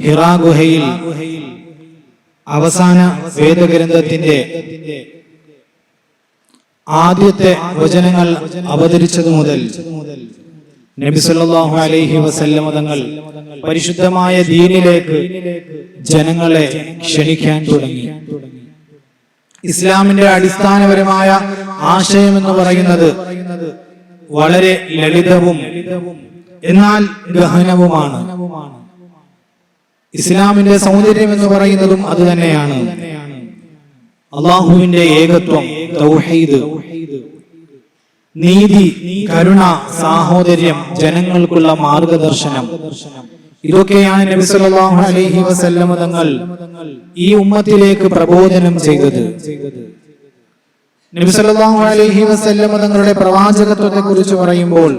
ഹിറാ ഗുഹയിൽ അവസാന വേദഗ്രന്ഥത്തിന്റെ ആദ്യത്തെ വചനങ്ങൾ അവതരിച്ചതു മുതൽ നബി സല്ലല്ലാഹു അലൈഹി വസല്ലമ തങ്ങൾ പരിശുദ്ധമായ ദീനിലേക്ക് ജനങ്ങളെ ക്ഷണിക്കാൻ തുടങ്ങി. ഇസ്ലാമിന്റെ അടിസ്ഥാനപരമായ ആശയം എന്ന് പറയുന്നത് വളരെ ലളിതവും എന്നാൽ ഗഹനവുമാണ്. ഇസ്ലാമിന്റെ സൗന്ദര്യം എന്ന് പറയുന്നതും അത് തന്നെയാണ്. അള്ളാഹുവിന്റെ ഏകത്വം തൗഹീദ്. നീതി കരുണ സാഹോദര്യം ജനങ്ങൾക്കുള്ള മാർഗദർശനം. ഇതൊക്കെയാണ് നബി സല്ലല്ലാഹു അലൈഹി വസല്ലമ തങ്ങൾ ഈ ഉമ്മത്തിലേക്ക് പ്രബോധനം ചെയ്തത്. നബി സല്ലല്ലാഹു അലൈഹി വസല്ലമ തങ്ങളുടെ പ്രവാചകത്വത്തെ കുറിച്ച് പറയുമ്പോൾ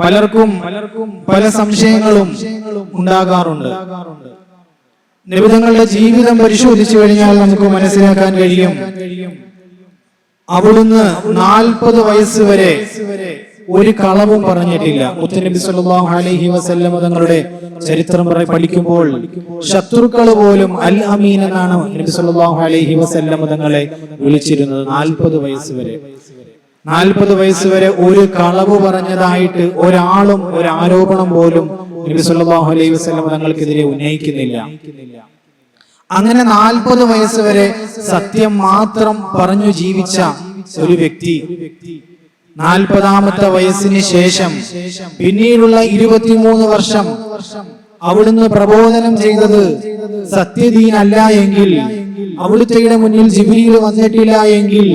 പലർക്കും പലർക്കും പല സംശയങ്ങളും ഉണ്ടാകാറുണ്ട്. നിബിധങ്ങളുടെ ജീവിതം പരിശോധിച്ചു കഴിഞ്ഞാൽ നമുക്ക് മനസ്സിലാക്കാൻ കഴിയും. അവിടുന്ന് നാൽപ്പത് വയസ്സ് വരെ ഒരു കളവും പറഞ്ഞിട്ടില്ല. മുത്തനബി സല്ലല്ലാഹു അലൈഹി വസല്ലം തങ്ങളുടെ ചരിത്രം പഠിക്കുമ്പോൾ ശത്രുക്കൾ പോലും അൽ അമീൻ എന്നാണ് നബി സല്ലല്ലാഹു അലൈഹി വസല്ലം തങ്ങളെ വിളിച്ചിരുന്നത്. നാൽപ്പത് വയസ്സ് വരെ. നാൽപ്പത് വയസ്സ് വരെ ഒരു കളവ് പറഞ്ഞതായിട്ട് ഒരാളും ഒരു ആരോപണം പോലും നബി സല്ലല്ലാഹു അലൈഹി വസല്ലം തങ്ങൾക്കെതിരെ ഉന്നയിക്കുന്നില്ല. അങ്ങനെ നാൽപ്പത് വയസ്സ് വരെ സത്യം മാത്രം പറഞ്ഞു ജീവിച്ച ഒരു വ്യക്തി നാൽപ്പതാമത്തെ വയസ്സിന് ശേഷം പിന്നീടുള്ള ഇരുപത്തിമൂന്ന് വർഷം അവിടുന്ന് പ്രബോധനം ചെയ്തത് സത്യദീനല്ല എങ്കിൽ അവിടുത്തെ മുന്നിൽ ജിബിയിൽ വന്നിട്ടില്ല എങ്കിൽ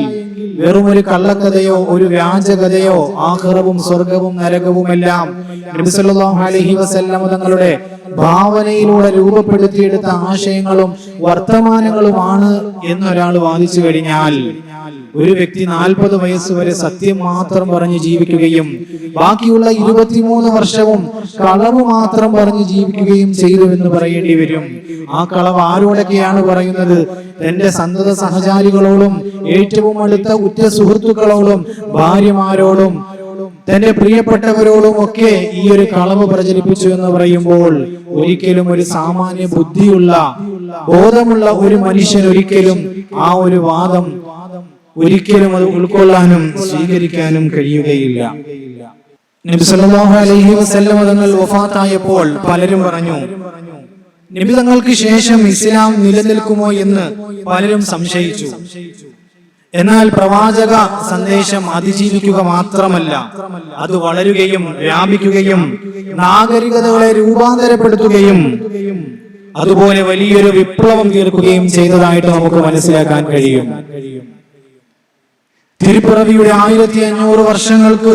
വെറും ഒരു കള്ളക്കഥയോ ഒരു വ്യാജകഥയോ ആഹ്റവും സ്വർഗവും നരകവും എല്ലാം നബി സല്ലല്ലാഹു അലൈഹി വസല്ലം തങ്ങളുടെ ഭാവനയിലൂടെ രൂപപ്പെടുത്തിയെടുത്ത ആശയങ്ങളും വർത്തമാനങ്ങളുമാണ് എന്നൊരാൾ വാദിച്ചു കഴിഞ്ഞാൽ ഒരു വ്യക്തി നാൽപ്പത് വയസ്സ് വരെ സത്യം മാത്രം പറഞ്ഞ് ജീവിക്കുകയും ബാക്കിയുള്ള ഇരുപത്തിമൂന്ന് വർഷവും കളവ് മാത്രം പറഞ്ഞ് ജീവിക്കുകയും ചെയ്തു എന്ന് പറയേണ്ടി വരും. ആ കളവ് ആരോടൊക്കെയാണ് പറയുന്നത്? തന്റെ സന്തത സഹചാരികളോടും ഏറ്റവും അടുത്ത ഉറ്റ സുഹൃത്തുക്കളോടും ഭാര്യമാരോടും തന്റെ പ്രിയപ്പെട്ടവരോടും ഒക്കെ ഈ ഒരു കളവ് പ്രചരിപ്പിച്ചു എന്ന് പറയുമ്പോൾ ഒരിക്കലും ഒരു സാമാന്യ ബുദ്ധിയുള്ള ബോധമുള്ള ഒരു മനുഷ്യൻ ഒരിക്കലും ആ ഒരു വാദം ഒരിക്കലും അത് ഉൾക്കൊള്ളാനും സ്വീകരിക്കാനും കഴിയുകയില്ല. നബി സല്ലല്ലാഹു അലൈഹി വസല്ലം തങ്ങൾ വഫാത്തായപ്പോൾ പലരും പറഞ്ഞു നബി തങ്ങൾക്ക് ശേഷം ഇസ്ലാം നിലനിൽക്കുമോ എന്ന് പലരും സംശയിച്ചു. എന്നാൽ പ്രവാചക സന്ദേശം അതിജീവിക്കുക മാത്രമല്ല അത് വളരുകയും വ്യാപിക്കുകയും നാഗരികതകളെ രൂപാന്തരപ്പെടുത്തുകയും അതുപോലെ വലിയൊരു വിപ്ലവം തീർക്കുകയും ചെയ്തതായിട്ട് നമുക്ക് മനസ്സിലാക്കാൻ കഴിയും. തിരുപ്പിറവിയുടെ ആയിരത്തി അഞ്ഞൂറ് വർഷങ്ങൾക്ക്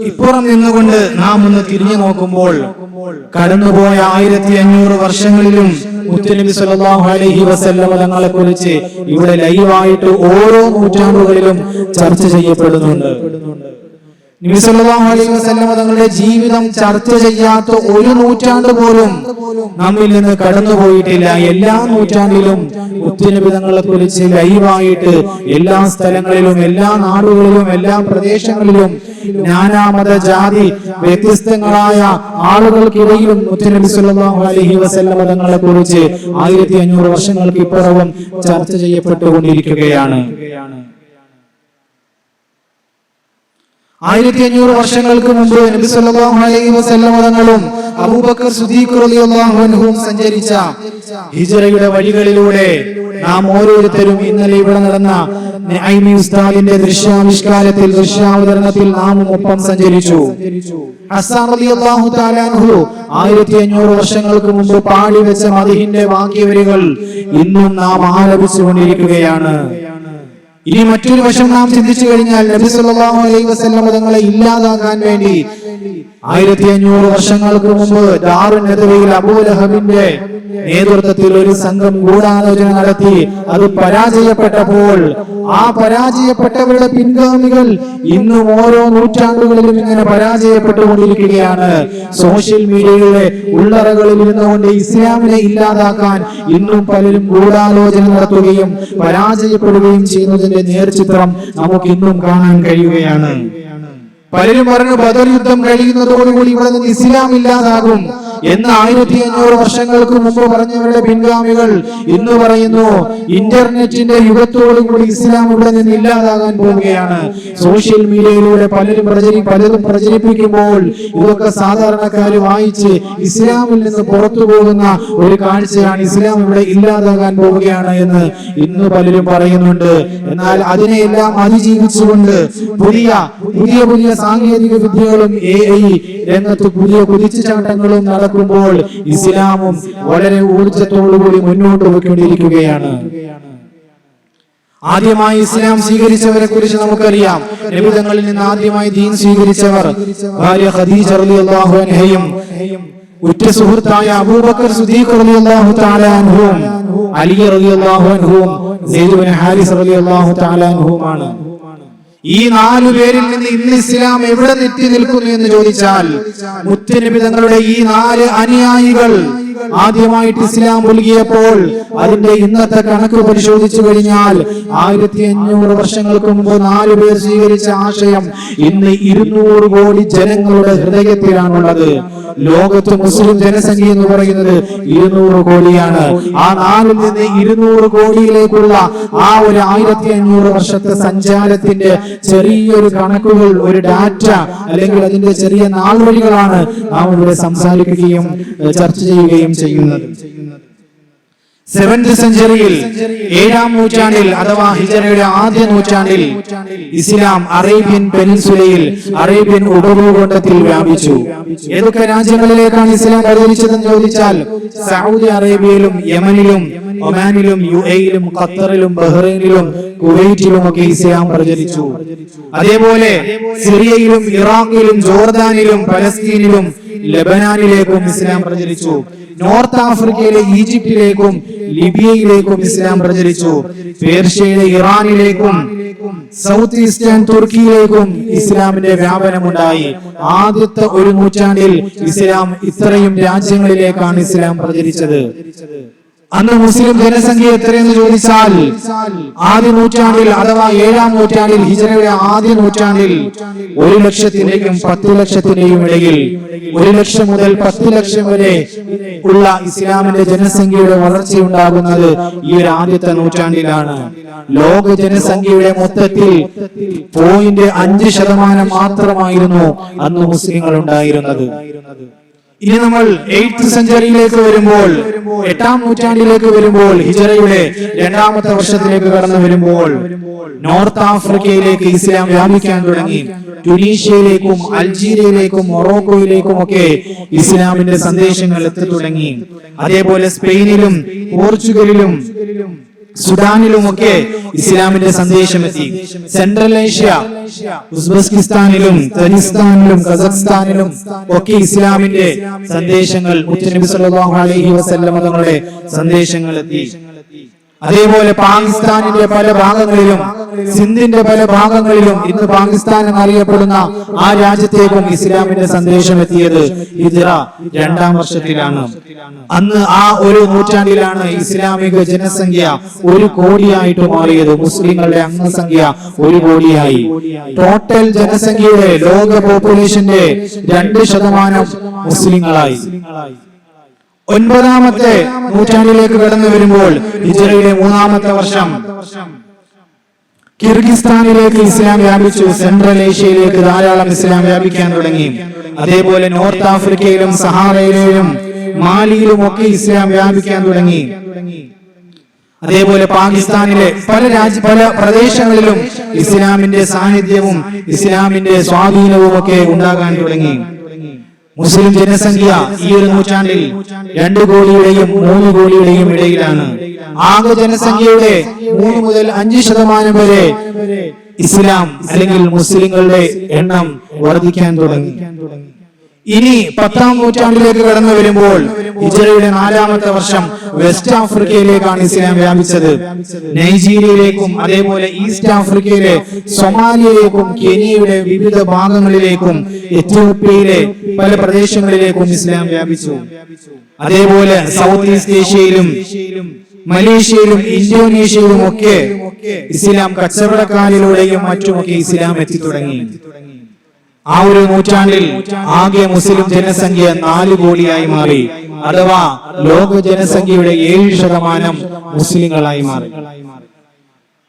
ഇപ്പുറം നിന്നുകൊണ്ട് നാം ഒന്ന് തിരിഞ്ഞു നോക്കുമ്പോൾ കടന്നുപോയ ആയിരത്തി അഞ്ഞൂറ് വർഷങ്ങളിലും മുത്തുനബി സല്ലല്ലാഹു അലൈഹി വസല്ലം തങ്ങളെ കുറിച്ച് ഇവിടെ ലൈവായിട്ട് ഓരോ നൂറ്റാണ്ടുകളിലും ചർച്ച ചെയ്യപ്പെടുന്നുണ്ട്. നബി സല്ലല്ലാഹു അലൈഹി തങ്ങളുടെ ജീവിതം ചർച്ച ചെയ്യാത്ത ഒരു നൂറ്റാണ്ട് പോലും നമ്മിൽ നിന്ന് കടന്നുപോയിട്ടില്ല. എല്ലാ നൂറ്റാണ്ടിലും ഉത്തരവിധങ്ങളെ കുറിച്ച് ലൈവായിട്ട് എല്ലാ സ്ഥലങ്ങളിലും എല്ലാ നാടുകളിലും എല്ലാ പ്രദേശങ്ങളിലും നാനാമത ജാതി വ്യത്യസ്തങ്ങളായ ആളുകൾക്കിടയിലും മുത്തനബി സല്ലല്ലാഹു അലൈഹി വസല്ലം തങ്ങളെ കുറിച്ച് ആയിരത്തി അഞ്ഞൂറ് വർഷങ്ങൾക്ക് ഇപ്പുറവും ചർച്ച ചെയ്യപ്പെട്ടുകൊണ്ടിരിക്കുകയാണ്. ആയിരത്തി അഞ്ഞൂറ് വർഷങ്ങൾക്ക് മുമ്പ് നബി സല്ലല്ലാഹു അലൈഹി വസല്ലം തങ്ങളും അബൂബക്കർ സുദീഖ് റളിയല്ലാഹു അൻഹും സഞ്ചരിച്ച ഹിജ്റയുടെ വഴികളിലൂടെ നാം ഓരോരുത്തരും ഇന്നലെ ഇവിടെ നടന്ന ഉസ്താദിന്റെ ദൃശ്യാവിഷ്കാരത്തിൽ ദൃശ്യാവതരണത്തിൽ നാമും ഒപ്പം സഞ്ചരിച്ചു. ആയിരത്തി അഞ്ഞൂറ് വർഷങ്ങൾക്ക് മുമ്പ് പാടി വെച്ച മതിഹിന്റെ വാക്യവരികൾ ഇന്നും നാം ആലപിച്ചുകൊണ്ടിരിക്കുകയാണ്. ഇനി മറ്റൊരു വശം നാം ചിന്തിച്ചു കഴിഞ്ഞാൽ നബി സല്ലല്ലാഹു അലൈഹി വസല്ലം തങ്ങളെ ഇല്ലാതാക്കാൻ വേണ്ടി ആയിരത്തി അഞ്ഞൂറ് വർഷങ്ങൾക്ക് മുമ്പ് ഡാറു നദവിയിൽ അബൂലഹബിന്റെ നേതൃത്വത്തിൽ ഒരു സംഘം ഗൂഢാലോചന നടത്തി. അത് പരാജയപ്പെട്ടപ്പോൾ ആ പരാജയപ്പെട്ടവരുടെ പിൻഗാമികൾ ഇന്നും ഓരോ നൂറ്റാണ്ടുകളിലും ഇങ്ങനെ പരാജയപ്പെട്ടുകൊണ്ടിരിക്കുകയാണ്. സോഷ്യൽ മീഡിയയുടെ ഉള്ളറകളിൽ ഇരുന്നുകൊണ്ട് ഇസ്ലാമിനെ ഇല്ലാതാക്കാൻ ഇന്നും പലരും ഗൂഢാലോചന നടത്തുകയും പരാജയപ്പെടുകയും ചെയ്യുന്നതിന്റെ നേർചിത്രം നമുക്ക് ഇന്നും കാണാൻ കഴിയുകയാണ്. പലരും പറഞ്ഞു ബദർ യുദ്ധം കഴിയുന്നതോടുകൂടി ഇവിടെ നിന്ന് ഇസ്ലാം ഇല്ലാതാകും. എന്ന് ആയിരത്തി അഞ്ഞൂറ് വർഷങ്ങൾക്ക് മുമ്പ് പറഞ്ഞവരുടെ പിൻഗാമികൾ ഇന്ന് പറയുന്നു ഇന്റർനെറ്റിന്റെ യുഗത്തോടു കൂടി ഇസ്ലാം ഇവിടെ നിന്ന് ഇല്ലാതാകാൻ പോവുകയാണ്. സോഷ്യൽ മീഡിയയിലൂടെ പലരും പ്രചരി പലരും പ്രചരിപ്പിക്കുമ്പോൾ ഇതൊക്കെ സാധാരണക്കാർ വായിച്ച് ഇസ്ലാമിൽ നിന്ന് പുറത്തു പോകുന്ന ഒരു കാഴ്ചയാണ് ഇസ്ലാം ഇവിടെ ഇല്ലാതാകാൻ പോവുകയാണ് എന്ന് ഇന്ന് പലരും പറയുന്നുണ്ട്. എന്നാൽ അതിനെയെല്ലാം അതിജീവിച്ചുകൊണ്ട് പുതിയ പുതിയ പുതിയ സാങ്കേതിക വിദ്യകളും എ ഐ രംഗത്ത് പുതിയ കുതിച്ചുചാട്ടങ്ങളും നടക്കുമ്പോൾ ഇസ്ലാമും വളരെ ഊർജത്തോടുകൂടി മുന്നോട്ട് പോയിക്കൊണ്ടിരിക്കുകയാണ്. ആദ്യമായി ഇസ്ലാം സ്വീകരിച്ചവരെ കുറിച്ച് നമുക്കറിയാം. നിബിധങ്ങളിൽ നിന്ന് ആദ്യമായി ദീൻ സ്വീകരിച്ചവർ ഭാര്യ ഖദീജ റളിയല്ലാഹു അൻഹയും ഉറ്റ സുഹൃത്തായ അബൂബക്കർ സുദീഖ് റളിയല്ലാഹു തആല അൻഹും അലി റളിയല്ലാഹു അൻഹും സെയ്ദ് ഹാരിസ് റളിയല്ലാഹു തആല അൻഹുവുമാണ്. ഈ നാലു പേരിൽ നിന്ന് ഇന്ന് ഇസ്ലാം എവിടെ നെറ്റി നിൽക്കുന്നു എന്ന് ചോദിച്ചാൽ മുത്തനബി തങ്ങളുടെ ഈ നാല് അനുയായികൾ ആദ്യമായിട്ട് ഇസ്ലാം പുലുകിയപ്പോൾ അതിന്റെ ഇന്നത്തെ കണക്ക് പരിശോധിച്ചു കഴിഞ്ഞാൽ ആയിരത്തി അഞ്ഞൂറ് വർഷങ്ങൾക്ക് മുമ്പ് നാല് പേർ സ്വീകരിച്ച ആശയം ഇന്ന് ഇരുന്നൂറ് കോടി ജനങ്ങളുടെ ഹൃദയത്തിലാണുള്ളത്. ലോകത്ത് മുസ്ലിം ജനസംഖ്യ എന്ന് പറയുന്നത് ഇരുന്നൂറ് കോടിയാണ്. ആ നാലിൽ നിന്ന് ഇരുന്നൂറ് കോടിയിലേക്കുള്ള ആ ഒരു ആയിരത്തി അഞ്ഞൂറ് വർഷത്തെ സഞ്ചാരത്തിന്റെ ചെറിയൊരു കണക്കുകൾ ഒരു ഡാറ്റ അല്ലെങ്കിൽ അതിന്റെ ചെറിയ നാൾ വഴികളാണ് നാം ഇവിടെ സംസാരിക്കുകയും ചർച്ച ചെയ്യുകയും ചെയ്യുന്നത്. സെവൻത് സെഞ്ചുറിയിൽ ഏഴാം നൂറ്റാണ്ടിൽ അഥവാ ഹിജറയുടെ ആദ്യ നൂറ്റാണ്ടിൽ ഇസ്ലാം അറേബ്യൻ പെനിൻസുലയിൽ അറേബ്യൻ ഉപഭൂഖണ്ഡത്തിൽ വ്യാപിച്ചു. ഏതൊക്കെ രാജ്യങ്ങളിലേക്കാണ് ഇസ്ലാം പ്രചരിച്ചതെന്ന് ചോദിച്ചാൽ സൗദി അറേബ്യയിലും യമനിലും ഒമാനിലും യു എയിലും ഖത്തറിലും ബഹ്റൈനിലും കുവൈറ്റിലും ഒക്കെ ഇസ്ലാം പ്രചരിച്ചു. അതേപോലെ സിറിയയിലും ഇറാഖിലും ജോർദാനിലും പലസ്തീനിലും ലബനാനിലേക്കും ഇസ്ലാം പ്രചരിച്ചു. നോർത്ത് ആഫ്രിക്കയിലെ ഈജിപ്തിലേക്കും ലിബിയയിലേക്കും ഇസ്ലാം പ്രചരിച്ചു. പേർഷ്യയിലെ ഇറാനിലേക്കും സൗത്ത് ഈസ്റ്റേൺ തുർക്കിയിലേക്കും ഇസ്ലാമിന്റെ വ്യാപനമുണ്ടായി. ആദ്യത്തെ ഒരു നൂറ്റാണ്ടിൽ ഇസ്ലാം ഇത്രയും രാജ്യങ്ങളിലേക്കാണ് ഇസ്ലാം പ്രചരിച്ചത്. അന്ന് മുസ്ലിം ജനസംഖ്യ എത്രയെന്ന് ചോദിച്ചാൽ ആദ്യ നൂറ്റാണ്ടിൽ അഥവാ ഏഴാം നൂറ്റാണ്ടിൽ ഹിജറയുടെ ആദ്യ നൂറ്റാണ്ടിൽ ഒരു ലക്ഷത്തിന്റെയും പത്ത് ലക്ഷത്തിന്റെയും ഇടയിൽ ഒരു ലക്ഷം മുതൽ പത്ത് ലക്ഷം വരെ ഉള്ള ഇസ്ലാമിന്റെ ജനസംഖ്യയുടെ വളർച്ചയുണ്ടാകുന്നത് ഈ ഒരു ആദ്യത്തെ നൂറ്റാണ്ടിലാണ്. ലോക ജനസംഖ്യയുടെ മൊത്തത്തിൽ പോയിന്റ് അഞ്ച് ശതമാനം മാത്രമായിരുന്നു അന്ന് മുസ്ലിങ്ങൾ ഉണ്ടായിരുന്നത് ഇനി നമ്മൾ എയ്ത്ത് സെഞ്ചുറിയിലേക്ക് വരുമ്പോൾ എട്ടാം നൂറ്റാണ്ടിലേക്ക് വരുമ്പോൾ ഹിജറയുടെ രണ്ടാമത്തെ വർഷത്തിലേക്ക് കടന്നു വരുമ്പോൾ നോർത്ത് ആഫ്രിക്കയിലേക്ക് ഇസ്ലാം വ്യാപിക്കാൻ തുടങ്ങി. ടുനീഷ്യയിലേക്കും അൾജീരിയയിലേക്കും മൊറോക്കോയിലേക്കും ഒക്കെ ഇസ്ലാമിന്റെ സന്ദേശങ്ങൾ എത്തി തുടങ്ങി. അതേപോലെ സ്പെയിനിലും പോർച്ചുഗലിലും സുഡാനിലുമൊക്കെ ഇസ്ലാമിന്റെ സന്ദേശം എത്തി സെൻട്രൽ ഏഷ്യ ഉസ്ബെക്കിസ്ഥാനിലും തജിസ്ഥാനിലും കസഖ്സ്ഥാനിലും ഒക്കെ ഇസ്ലാമിന്റെ സന്ദേശങ്ങൾ മുത്തനബി സല്ലല്ലാഹു അലൈഹി വസല്ലം തങ്ങളുടെ സന്ദേശങ്ങൾ എത്തി അതേപോലെ പാകിസ്ഥാനിന്റെ പല ഭാഗങ്ങളിലും സിന്ധിന്റെ പല ഭാഗങ്ങളിലും ഇന്ന് പാകിസ്ഥാൻ എന്നറിയപ്പെടുന്ന ആ രാജ്യത്തേക്കും ഇസ്ലാമിന്റെ സന്ദേശം എത്തിയത് ഇതിറ രണ്ടാം വർഷത്തിലാണ്. അന്ന് ആ ഒരു നൂറ്റാണ്ടിലാണ് ഇസ്ലാമിക ജനസംഖ്യ ഒരു കോടിയായിട്ട് മാറിയത്. മുസ്ലിങ്ങളുടെ അംഗസംഖ്യ ഒരു കോടിയായി. ടോട്ടൽ ജനസംഖ്യയുടെ ലോക പോപ്പുലേഷന്റെ രണ്ട് ശതമാനം മുസ്ലിങ്ങളായി. ഒൻപതാമത്തെ നൂറ്റാണ്ടിലേക്ക് കടന്നു വരുമ്പോൾ ഇജറയിലെ മൂന്നാമത്തെ വർഷം. കിർഗിസ്ഥാനിലേക്ക് ഇസ്ലാം വ്യാപിച്ചു സെൻട്രൽ ഏഷ്യയിലേക്ക് ധാരാളം ഇസ്ലാം വ്യാപിക്കാൻ തുടങ്ങി. അതേപോലെ നോർത്ത് ആഫ്രിക്കയിലും സഹാറയിലും മാലിയിലും ഒക്കെ ഇസ്ലാം വ്യാപിക്കാൻ തുടങ്ങി. അതേപോലെ പാകിസ്ഥാനിലെ പല രാജ്യ പല പ്രദേശങ്ങളിലും ഇസ്ലാമിന്റെ സാന്നിധ്യവും ഇസ്ലാമിന്റെ സ്വാധീനവും ഒക്കെ ഉണ്ടാകാൻ തുടങ്ങി. മുസ്ലിം ജനസംഖ്യ ഈ ഒരു നൂറ്റാണ്ടിൽ രണ്ട് കോടിയുടെയും മൂന്ന് കോടിയുടെയും ഇടയിലാണ്. ആകെ ജനസംഖ്യയുടെ മൂന്ന് മുതൽ അഞ്ച് ശതമാനം വരെ ഇസ്ലാം അല്ലെങ്കിൽ മുസ്ലിങ്ങളുടെ എണ്ണം വർദ്ധിക്കാൻ തുടങ്ങി. ഇനി പത്താം നൂറ്റാണ്ടിലേക്ക് കടന്നു വരുമ്പോൾ ഇജറയുടെ നാലാമത്തെ വർഷം വെസ്റ്റ് ആഫ്രിക്കയിലേക്കാണ് ഇസ്ലാം വ്യാപിച്ചത്. നൈജീരിയയിലേക്കും അതേപോലെ ഈസ്റ്റ് ആഫ്രിക്കയിലെ സൊമാലിയയിലേക്കും കെനിയയുടെ വിവിധ ഭാഗങ്ങളിലേക്കും എത്യോപ്യയിലെ പല പ്രദേശങ്ങളിലേക്കും ഇസ്ലാം വ്യാപിച്ചു. അതേപോലെ സൗത്ത് ഈസ്റ്റ് ഏഷ്യയിലും മലേഷ്യയിലും ഇന്തോനേഷ്യയിലും ഒക്കെ ഇസ്ലാം കച്ചവടക്കാരിലൂടെയും മറ്റുമൊക്കെ ഇസ്ലാം എത്തി തുടങ്ങി ആ ഒരു നൂറ്റാണ്ടിൽ ആകെ മുസ്ലിം ജനസംഖ്യ നാല് കോടിയായി മാറി അഥവാ ലോക ജനസംഖ്യയുടെ ഏഴ് ശതമാനം മുസ്ലിങ്ങളായി മാറി.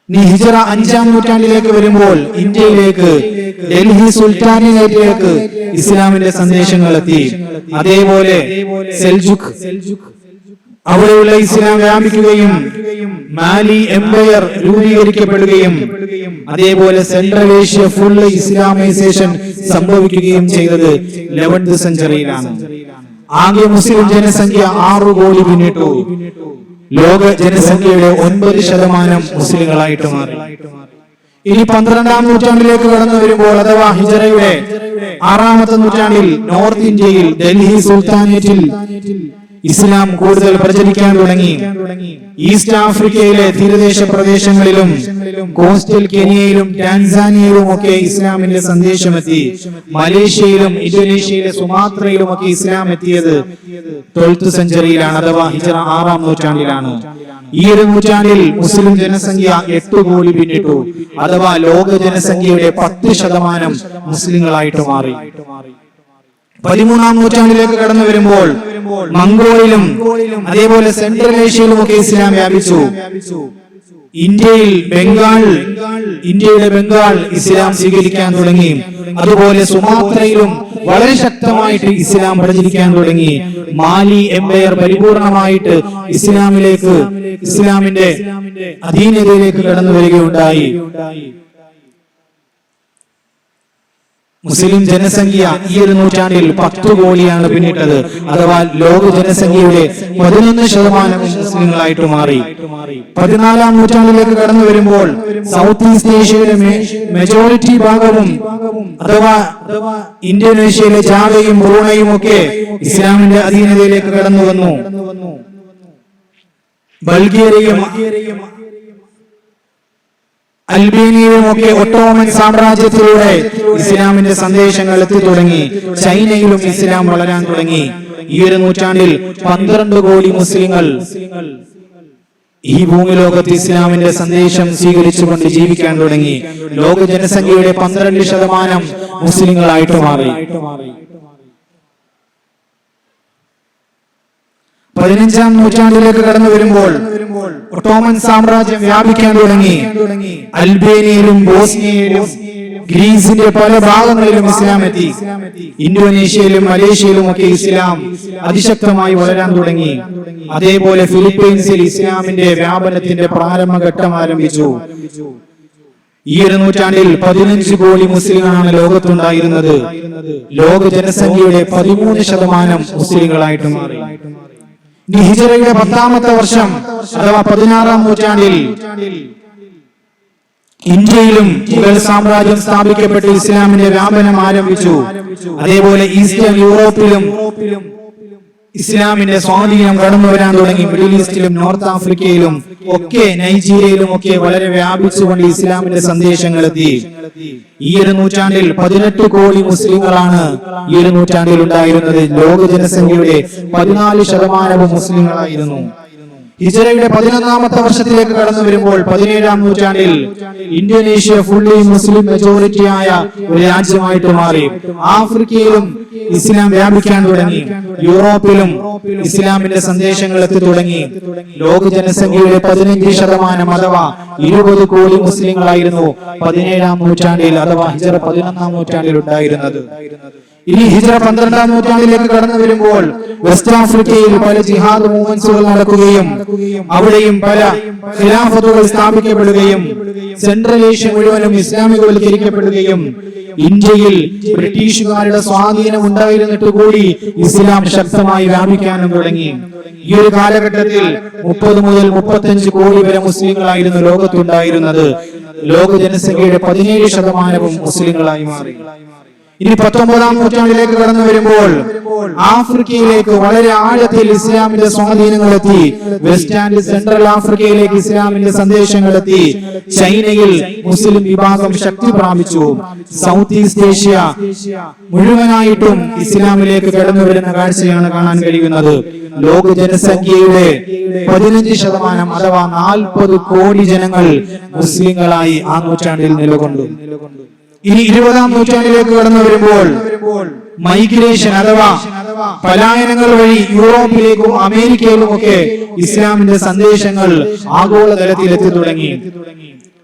ഇനി ഹിജറ അഞ്ചാം നൂറ്റാണ്ടിലേക്ക് വരുമ്പോൾ ഇന്ത്യയിലേക്ക് ഡൽഹി സുൽത്താനിലേക്ക് ഇസ്ലാമിന്റെ സന്ദേശങ്ങൾ എത്തി. അതേപോലെ സെൽജുക് അവിടെയുള്ള ഇസ്ലാം വ്യാപിക്കുകയും മാലി എംപയർ രൂപീകരിക്കപ്പെടുകയും അതേപോലെ സെൻട്രൽ ഏഷ്യ ഫുൾ ഇസ്ലാമൈസേഷൻ സംഭവിക്കുകയും ചെയ്തത് ലെവൻത് സെഞ്ചുറിയിലാണ് ആകെ മുസ്ലിം ജനസംഖ്യ ആറു കോടി പിന്നിട്ടു. ലോക ജനസംഖ്യയുടെ ഒൻപത് ശതമാനം മുസ്ലിങ്ങളായിട്ട് മാറി. ഇനി പന്ത്രണ്ടാം നൂറ്റാണ്ടിലേക്ക് കടന്നു വരുമ്പോൾ അഥവാ ഹിജറയുടെ ആറാമത്തെ നൂറ്റാണ്ടിൽ നോർത്ത് ഇന്ത്യയിൽ ഡൽഹി സുൽത്താനേറ്റിൽ ഇസ്ലാം കൂടുതൽ പ്രചരിക്കാൻ തുടങ്ങി. ഈസ്റ്റ് ആഫ്രിക്കയിലെ തീരദേശ പ്രദേശങ്ങളിലും കോസ്റ്റൽ കെനിയയിലും ടാൻസാനിയയിലും ഒക്കെ ഇസ്ലാമിന്റെ സന്ദേശമെത്തി. മലേഷ്യയിലും ഇന്തോനേഷ്യയിലെ സുമാത്രയിലും ഒക്കെ ഇസ്ലാം എത്തിയത് ട്വൽത്ത് സെഞ്ചുറിയിലാണ് അഥവാ ഹിജറ ആറാം നൂറ്റാണ്ടിലാണ്. ഈ ഒരു നൂറ്റാണ്ടിൽ മുസ്ലിം ജനസംഖ്യ എട്ട് കോടി പിന്നിട്ടു. അഥവാ ലോക ജനസംഖ്യയുടെ പത്ത് ശതമാനം മുസ്ലിങ്ങളായിട്ട് മാറി. പതിമൂന്നാം നൂറ്റാണ്ടിലേക്ക് കടന്നു വരുമ്പോൾ മംഗോളിലും അതേപോലെ സെൻട്രൽ ഏഷ്യയിലും ഒക്കെ ഇസ്ലാം വ്യാപിച്ചു. ഇന്ത്യയിൽ ബംഗാൾ ഇന്ത്യയുടെ ബംഗാൾ ഇസ്ലാം സ്വീകരിക്കാൻ തുടങ്ങി. അതുപോലെ സുമാത്രയിലും വളരെ ശക്തമായിട്ട് ഇസ്ലാം പ്രചരിക്കാൻ തുടങ്ങി. മാലി എംപയർ പരിപൂർണമായിട്ട് ഇസ്ലാമിലേക്ക് ഇസ്ലാമിന്റെ അധീനതയിലേക്ക് കടന്നു വരികയുണ്ടായി. മുസ്ലിം ജനസംഖ്യ ഈ ഒരു നൂറ്റാണ്ടിൽ പത്ത് കോടിയാണ് പിന്നിട്ടത്. അഥവാ ലോക ജനസംഖ്യയുടെ പതിനൊന്ന് ശതമാനം മുസ്ലിങ്ങളായിട്ട് മാറി. പതിനാലാം നൂറ്റാണ്ടിലേക്ക് കടന്നു വരുമ്പോൾ സൗത്ത് ഈസ്റ്റ് ഏഷ്യയിലെ മെജോറിറ്റി ഭാഗവും അഥവാ ഇന്തോനേഷ്യയിലെ ജാവയും ബ്രൂണയും ഒക്കെ ഇസ്ലാമിന്റെ അധീനതയിലേക്ക് കടന്നു വന്നു. ബൾഗേറിയയും അൽബേനിയയും ഒക്കെ ഒട്ടോമൻ സാമ്രാജ്യത്തിലൂടെ ഇസ്ലാമിന്റെ സന്ദേശങ്ങൾ എത്തി തുടങ്ങി. ചൈനയിലും ഇസ്ലാം വളരാൻ തുടങ്ങി. ഈ ഒരു നൂറ്റാണ്ടിൽ പന്ത്രണ്ട് കോടി മുസ്ലിങ്ങൾ ഈ ഭൂമി ലോകത്ത് ഇസ്ലാമിന്റെ സന്ദേശം സ്വീകരിച്ചുകൊണ്ട് ജീവിക്കാൻ തുടങ്ങി. ലോക ജനസംഖ്യയുടെ പന്ത്രണ്ട് ശതമാനം മുസ്ലിങ്ങളായിട്ട് മാറി. പതിനഞ്ചാം നൂറ്റാണ്ടിലേക്ക് കടന്നു വരുമ്പോൾ ഒട്ടോമൻ സാമ്രാജ്യം വ്യാപിക്കാൻ തുടങ്ങി. അൽബേനിയയിലും ബോസ്നിയയിലും ഗ്രീസിന്റെ പല ഭാഗങ്ങളിലും ഇസ്ലാം എത്തി. ഇന്തോനേഷ്യയിലും മലേഷ്യയിലും ഒക്കെ ഇസ്ലാം അതിശക്തമായി വളരാൻ തുടങ്ങി. അതേപോലെ ഫിലിപ്പീൻസിൽ ഇസ്ലാമിന്റെ വ്യാപനത്തിന്റെ പ്രാരംഭഘട്ടം ആരംഭിച്ചു. ഈ ഒരു നൂറ്റാണ്ടിൽ പതിനഞ്ച് കോടി മുസ്ലിങ്ങളാണ് ലോകത്തുണ്ടായിരുന്നത്. ലോക ജനസംഖ്യയുടെ പതിമൂന്ന് ശതമാനം മുസ്ലിങ്ങളായിട്ട് മാറി. ഹിജറയുടെ പത്താമത്തെ വർഷം അഥവാ പതിനാറാം നൂറ്റാണ്ടിൽ ഇന്ത്യയിലും മുഗൾ സാമ്രാജ്യം സ്ഥാപിക്കപ്പെട്ട് ഇസ്ലാമിന്റെ വ്യാപനം ആരംഭിച്ചു. അതേപോലെ ഈസ്റ്റേൺ യൂറോപ്പിലും ഇസ്ലാമിന്റെ സ്വാധീനം കടന്നു വരാൻ തുടങ്ങി. മിഡിൽ ഈസ്റ്റിലും നോർത്ത് ആഫ്രിക്കയിലും ഒക്കെ നൈജീരിയയിലും ഒക്കെ വളരെ വ്യാപിച്ചുകൊണ്ട് ഇസ്ലാമിന്റെ സന്ദേശങ്ങൾ എത്തി. ഈ ഒരു നൂറ്റാണ്ടിൽ പതിനെട്ട് കോടി മുസ്ലിങ്ങളാണ് ഈ ഒരു നൂറ്റാണ്ടിൽ ഉണ്ടായിരുന്നത്. ലോക ജനസംഖ്യയുടെ പതിനാല് ശതമാനവും മുസ്ലിങ്ങളായിരുന്നു. ഹിജറയുടെ പതിനൊന്നാമത്തെ വർഷത്തിലേക്ക് കടന്നു വരുമ്പോൾ പതിനേഴാം നൂറ്റാണ്ടിൽ ഇന്തോനേഷ്യ ഫുള്ളി മുസ്ലിം മെജോറിറ്റി ആയ ഒരു രാജ്യമായിട്ട് മാറി. ആഫ്രിക്കയിലും ഇസ്ലാം വ്യാപിക്കാൻ തുടങ്ങി. യൂറോപ്പിലും ഇസ്ലാമിന്റെ സന്ദേശങ്ങൾ എത്തി തുടങ്ങി. ലോക ജനസംഖ്യയുടെ പതിനഞ്ച് ശതമാനം അഥവാ ഇരുപത് കോടി മുസ്ലിങ്ങളായിരുന്നു പതിനേഴാം നൂറ്റാണ്ടിൽ അഥവാ ഹിജറ പതിനൊന്നാം നൂറ്റാണ്ടിൽ ഉണ്ടായിരുന്നത്. ഇനി ഹിജറ പന്ത്രണ്ടാം നൂറ്റാണ്ടിലേക്ക് കടന്നു വരുമ്പോൾ വെസ്റ്റ് ആഫ്രിക്കയിൽ പല ജിഹാദ് മൂവ്മെന്റ്സുകൾ നടക്കുകയും അവിടെയും പല ഖിലാഫത്തുകൾ സ്ഥാപിക്കപ്പെടുകയും സെൻട്രൽ ഏഷ്യ മുഴുവനും ഇസ്ലാമികവൽക്കരിക്കപ്പെടുകയും ഇന്ത്യയിൽ ബ്രിട്ടീഷുകാരുടെ സ്വാധീനം ഉണ്ടായിരുന്നിട്ട് കൂടി ഇസ്ലാം ശക്തമായി വ്യാപിക്കാനും തുടങ്ങി. ഈ ഒരു കാലഘട്ടത്തിൽ മുപ്പത് മുതൽ മുപ്പത്തഞ്ച് കോടി വരെ മുസ്ലിങ്ങളായിരുന്നു ലോകത്തുണ്ടായിരുന്നത്. ലോക ജനസംഖ്യയുടെ പതിനേഴ് ശതമാനവും മുസ്ലിങ്ങളായി മാറി. ഇനി പത്തൊമ്പതാം നൂറ്റാണ്ടിലേക്ക് കടന്നു വരുമ്പോൾ ആഫ്രിക്കയിലേക്ക് വളരെ ആഴത്തിൽ ഇസ്ലാമിന്റെ സ്വാധീനങ്ങൾ എത്തി വെസ്റ്റ് ആൻഡ് സെൻട്രൽ ആഫ്രിക്കയിലേക്ക് ഇസ്ലാമിന്റെ സന്ദേശങ്ങൾ എത്തി ചൈനയിൽ മുസ്ലിം വിഭാഗം ശക്തി പ്രാപിച്ചു. സൗത്ത് ഈസ്റ്റ് ഏഷ്യ മുഴുവനായിട്ടും ഇസ്ലാമിലേക്ക് കടന്നു വരുന്ന കാഴ്ചയാണ് കാണാൻ കഴിയുന്നത്. ലോക ജനസംഖ്യയുടെ പതിനഞ്ച് ശതമാനം അഥവാ നാൽപ്പത് കോടി ജനങ്ങൾ മുസ്ലിങ്ങളായി ആ നൂറ്റാണ്ടിൽ നിലകൊണ്ടു. ഇനി ഇരുപതാം നൂറ്റാണ്ടിലേക്ക് കടന്നു വരുമ്പോൾ മൈഗ്രേഷൻ അഥവാ പലായനങ്ങൾ വഴി യൂറോപ്പിലേക്കും അമേരിക്കയിലും ഒക്കെ ഇസ്ലാമിന്റെ സന്ദേശങ്ങൾ ആഗോളതലത്തിൽ എത്തി തുടങ്ങി.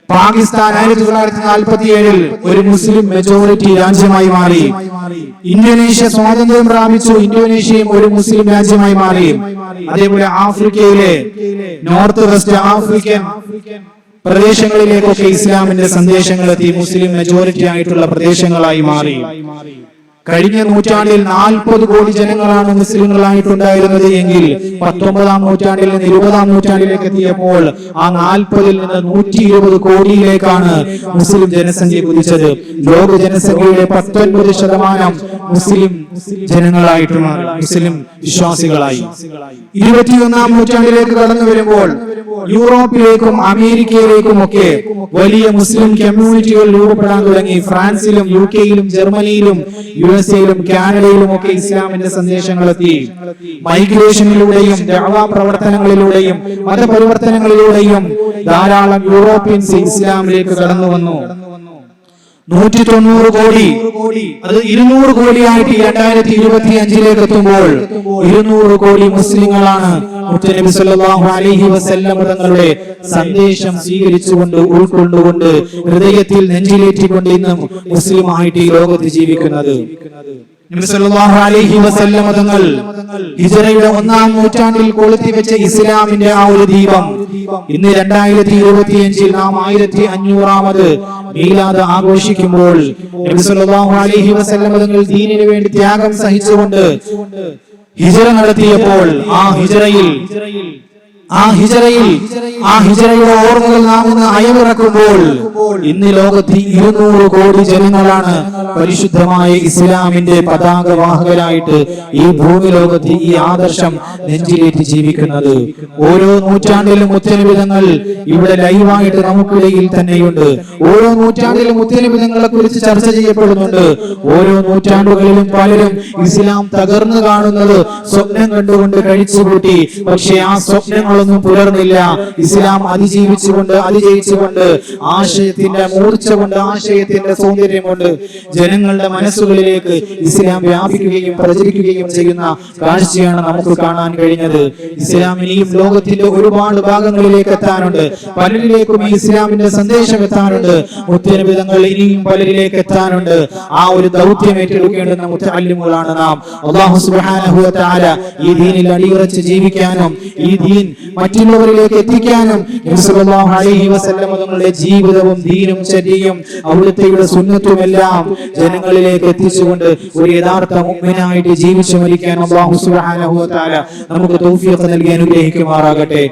പാകിസ്ഥാൻ ആയിരത്തി തൊള്ളായിരത്തി നാൽപ്പത്തി ഏഴിൽ ഒരു മുസ്ലിം മെജോറിറ്റി രാജ്യമായി മാറി. ഇന്തോനേഷ്യ സ്വാതന്ത്ര്യം പ്രാപിച്ചു ഇന്തോനേഷ്യയും ഒരു മുസ്ലിം രാജ്യമായി മാറി. അതേപോലെ ആഫ്രിക്കയിലെ നോർത്ത് വെസ്റ്റ് ആഫ്രിക്കൻ പ്രദേശങ്ങളിലേക്കൊക്കെ ഇസ്ലാമിന്റെ സന്ദേശങ്ങൾ എത്തി മുസ്ലിം മെജോറിറ്റി ആയിട്ടുള്ള പ്രദേശങ്ങളായി മാറി. കഴിഞ്ഞ നൂറ്റാണ്ടിൽ നാൽപ്പത് കോടി ജനങ്ങളാണ് മുസ്ലിങ്ങളായിട്ടുണ്ടായിരുന്നത് എങ്കിൽ പത്തൊമ്പതാം നൂറ്റാണ്ടിൽ നിന്ന് ഇരുപതാം നൂറ്റാണ്ടിലേക്ക് എത്തിയപ്പോൾ ആ നാൽപ്പതിൽ നിന്ന് നൂറ്റി ഇരുപത് കോടിയിലേക്കാണ് മുസ്ലിം ജനസംഖ്യ കുതിച്ചത്. ലോക ജനസംഖ്യയുടെ പത്തൊൻപത് ശതമാനം മുസ്ലിം ജനങ്ങളായിട്ട് മാറി മുസ്ലിം വിശ്വാസികളായി. ഇരുപത്തിയൊന്നാം നൂറ്റാണ്ടിലേക്ക് കടന്നു വരുമ്പോൾ യൂറോപ്പിലേക്കും അമേരിക്കയിലേക്കും ഒക്കെ വലിയ മുസ്ലിം കമ്മ്യൂണിറ്റികൾ രൂപപ്പെടാൻ തുടങ്ങി. ഫ്രാൻസിലും യു കെയിലും ജർമ്മനിയിലും യു എസ് എയിലും കാനഡയിലും ഒക്കെ ഇസ്ലാമിന്റെ സന്ദേശങ്ങൾ എത്തി മൈഗ്രേഷനിലൂടെയും ദഅവാ പ്രവർത്തനങ്ങളിലൂടെയും മതപരിവർത്തനങ്ങളിലൂടെയും ധാരാളം യൂറോപ്യൻസ് ഇസ്ലാമിലേക്ക് കടന്നു വന്നു. നൂറ്റി തൊണ്ണൂറ് കോടി. അത് ഇരുന്നൂറ് കോടിയായിട്ട് രണ്ടായിരത്തി ഇരുപത്തി അഞ്ചിലേക്ക് എത്തുമ്പോൾ ഇരുന്നൂറ് കോടി മുസ്ലിങ്ങളാണ്. മുത്തനബി സല്ലല്ലാഹു അലൈഹി വസല്ലം തങ്ങളുടെ സന്ദേശം സ്വീകരിച്ചുകൊണ്ട് ഉൾക്കൊണ്ടുകൊണ്ട് ഹൃദയത്തിൽ നെഞ്ചിലേറ്റിക്കൊണ്ട് ഇന്നും മുസ്ലിമായിട്ട് ഈ ലോകത്ത് ജീവിക്കുന്നത്. തങ്ങൾ ഹിജറയുടെ ഒന്നാം നൂറ്റാണ്ടിൽ കൊളുത്തി വെച്ച ഇസ്ലാമിന്റെ ആ ഒരു ദീപം ഇന്ന് രണ്ടായിരത്തി ഇരുപത്തിയഞ്ചിൽ നാം ആയിരത്തി അഞ്ഞൂറാമത് മീലാദ് ആഘോഷിക്കുമ്പോൾ അലൈഹി വസല്ലം തങ്ങൾ ദീനിനു വേണ്ടി ത്യാഗം സഹിച്ചുകൊണ്ട് ഹിജറ നടത്തിയപ്പോൾ ആ ഹിജറയിൽ ആ ഹിജറയിൽ ആ ഹിജറയുടെ ഓർമ്മകൾ നാം ഇന്ന് അയവിറക്കുമ്പോൾ ഇന്ന് ലോകത്ത് ഇരുന്നൂറ് കോടി ജനങ്ങളാണ് പരിശുദ്ധമായ ഇസ്ലാമിന്റെ പതാകവാഹകരായിട്ട് ഈ ഭൂമി ലോകത്ത് ഈ ആദർശം നെഞ്ചിലേറ്റ് ജീവിക്കുന്നത്. ഓരോ നൂറ്റാണ്ടിലും മുത്തനിബിധങ്ങൾ ഇവിടെ ലൈവായിട്ട് നമുക്കിടയിൽ തന്നെയുണ്ട്. ഓരോ നൂറ്റാണ്ടിലും മുത്തനിബിധങ്ങളെ കുറിച്ച് ചർച്ച ചെയ്യപ്പെടുന്നുണ്ട്. ഓരോ നൂറ്റാണ്ടുകളിലും പലരും ഇസ്ലാം തകർന്നു കാണുന്നത് സ്വപ്നം കണ്ടുകൊണ്ട് കഴിച്ചുകൂട്ടി. പക്ഷെ ആ സ്വപ്നങ്ങളൊന്നും പുലർന്നില്ല. ഇസ്ലാം അതിജീവിച്ചുകൊണ്ട് അതിജയിച്ചുകൊണ്ട് ആശയത്തിന്റെ മൂർച്ച കൊണ്ട് ആശയത്തിന്റെ സൗന്ദര്യം കൊണ്ട് ജനങ്ങളുടെ മനസ്സുകളിലേക്ക് ഇസ്ലാം വ്യാപിക്കുകയും പ്രചരിക്കുകയും ചെയ്യുന്ന കാഴ്ചയാണ് നമുക്ക് കാണാൻ കഴിഞ്ഞത്. ഇസ്ലാം ഇനിയും ലോകത്തിന്റെ ഒരുപാട് ഭാഗങ്ങളിലേക്ക് എത്താനുണ്ട്. പലരിലേക്കും ഈ ഇസ്ലാമിന്റെ സന്ദേശം എത്താനുണ്ട്. മുത്തനബിതങ്ങൾ ഇനിയും പലരിലേക്ക് എത്താനുണ്ട്. ആ ഒരു ദൗത്യം ഏറ്റെടുക്കേണ്ടുന്ന മുത്തല്ലിമുകളാണ് നാം. അള്ളാഹു തആല ഈ ദീനിൽ അടിയുറച്ച് ജീവിക്കാനും ഈ ദീൻ മറ്റുള്ളവരിലേക്ക് എത്തിക്കാനും ജീവിതവും ദീനും ശരിയും അവിടുത്തെയുടെ സുന്നത്തും എല്ലാം ജനങ്ങളിലേക്ക് എത്തിച്ചുകൊണ്ട് ഒരു യഥാർത്ഥ ഉമ്മനായിട്ട് ജീവിച്ചു മരിക്കാൻ സുബ്ഹാനഹു വ തആല നമുക്ക് തൗഫീഖ് നൽകി അനുഗ്രഹിക്കുമാറാകട്ടെ.